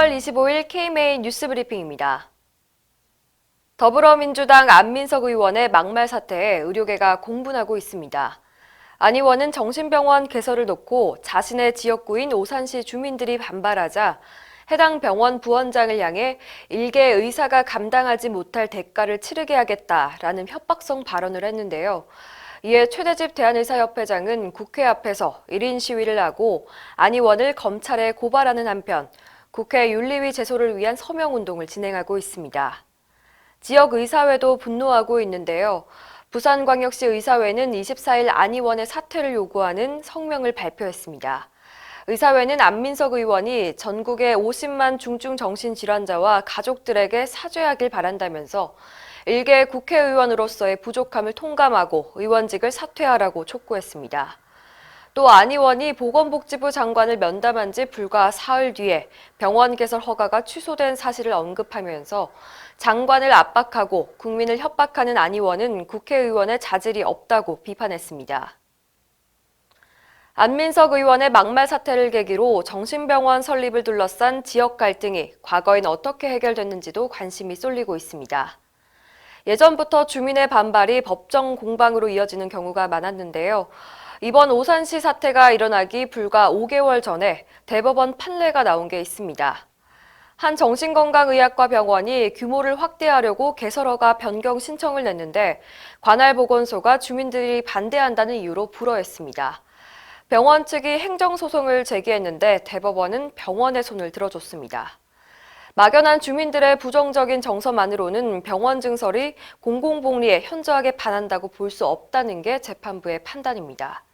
6월 25일 KMA 뉴스 브리핑입니다. 더불어민주당 안민석 의원의 막말 사태에 의료계가 공분하고 있습니다. 안 의원은 정신병원 개설을 놓고 자신의 지역구인 오산시 주민들이 반발하자 해당 병원 부원장을 향해 일개 의사가 감당하지 못할 대가를 치르게 하겠다라는 협박성 발언을 했는데요. 이에 최대집 대한의사협회장은 국회 앞에서 1인 시위를 하고 안 의원을 검찰에 고발하는 한편 국회 윤리위 제소를 위한 서명운동을 진행하고 있습니다. 지역 의사회도 분노하고 있는데요. 부산광역시 의사회는 24일 안 의원의 사퇴를 요구하는 성명을 발표했습니다. 의사회는 안민석 의원이 전국의 50만 중증 정신질환자와 가족들에게 사죄하길 바란다면서 일개 국회의원으로서의 부족함을 통감하고 의원직을 사퇴하라고 촉구했습니다. 또 안 의원이 보건복지부 장관을 면담한 지 불과 사흘 뒤에 병원 개설 허가가 취소된 사실을 언급하면서 장관을 압박하고 국민을 협박하는 안 의원은 국회의원의 자질이 없다고 비판했습니다. 안민석 의원의 막말 사태를 계기로 정신병원 설립을 둘러싼 지역 갈등이 과거엔 어떻게 해결됐는지도 관심이 쏠리고 있습니다. 예전부터 주민의 반발이 법정 공방으로 이어지는 경우가 많았는데요. 이번 오산시 사태가 일어나기 불과 5개월 전에 대법원 판례가 나온 게 있습니다. 한 정신건강의학과 병원이 규모를 확대하려고 개설허가 변경 신청을 냈는데 관할 보건소가 주민들이 반대한다는 이유로 불허했습니다. 병원 측이 행정소송을 제기했는데 대법원은 병원의 손을 들어줬습니다. 막연한 주민들의 부정적인 정서만으로는 병원 증설이 공공복리에 현저하게 반한다고 볼 수 없다는 게 재판부의 판단입니다.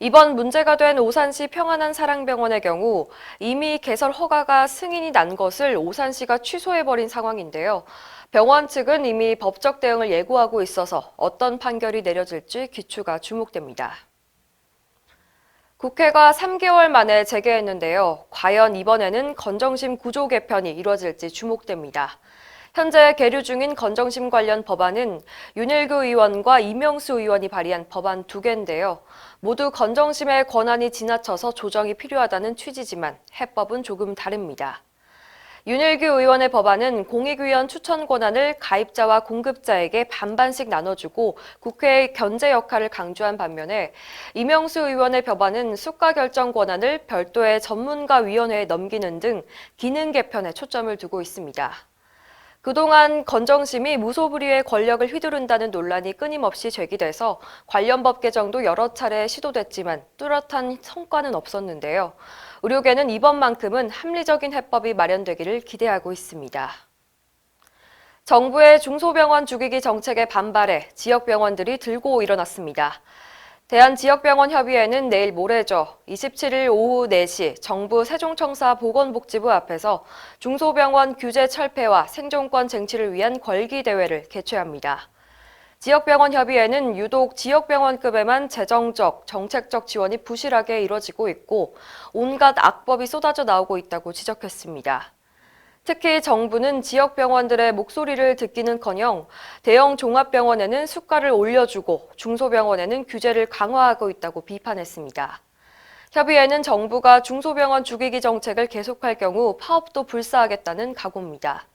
이번 문제가 된 오산시 평안한 사랑병원의 경우 이미 개설 허가가 승인이 난 것을 오산시가 취소해버린 상황인데요. 병원 측은 이미 법적 대응을 예고하고 있어서 어떤 판결이 내려질지 귀추가 주목됩니다. 국회가 3개월 만에 재개했는데요. 과연 이번에는 건정심 구조 개편이 이뤄질지 주목됩니다. 현재 계류 중인 건정심 관련 법안은 윤일규 의원과 이명수 의원이 발의한 법안 두 개인데요. 모두 건정심의 권한이 지나쳐서 조정이 필요하다는 취지지만 해법은 조금 다릅니다. 윤일규 의원의 법안은 공익위원 추천 권한을 가입자와 공급자에게 반반씩 나눠주고 국회의 견제 역할을 강조한 반면에 이명수 의원의 법안은 수가 결정 권한을 별도의 전문가 위원회에 넘기는 등 기능 개편에 초점을 두고 있습니다. 그동안 건정심이 무소불위의 권력을 휘두른다는 논란이 끊임없이 제기돼서 관련 법 개정도 여러 차례 시도됐지만 뚜렷한 성과는 없었는데요. 의료계는 이번만큼은 합리적인 해법이 마련되기를 기대하고 있습니다. 정부의 중소병원 죽이기 정책에 반발해 지역 병원들이 들고 일어났습니다. 대한지역병원협의회는 내일 모레죠. 27일 오후 4시 정부 세종청사 보건복지부 앞에서 중소병원 규제 철폐와 생존권 쟁취를 위한 걸기대회를 개최합니다. 지역병원협의회는 유독 지역병원급에만 재정적, 정책적 지원이 부실하게 이뤄지고 있고 온갖 악법이 쏟아져 나오고 있다고 지적했습니다. 특히 정부는 지역 병원들의 목소리를 듣기는커녕 대형 종합병원에는 수가를 올려주고 중소병원에는 규제를 강화하고 있다고 비판했습니다. 협의회는 정부가 중소병원 죽이기 정책을 계속할 경우 파업도 불사하겠다는 각오입니다.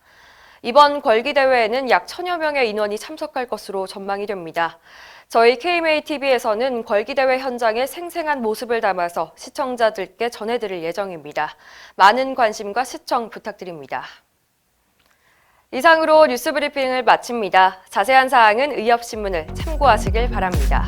이번 걸기대회에는 약 천여 명의 인원이 참석할 것으로 전망이 됩니다. 저희 KMATV에서는 걸기대회 현장의 생생한 모습을 담아서 시청자들께 전해드릴 예정입니다. 많은 관심과 시청 부탁드립니다. 이상으로 뉴스 브리핑을 마칩니다. 자세한 사항은 의협신문을 참고하시길 바랍니다.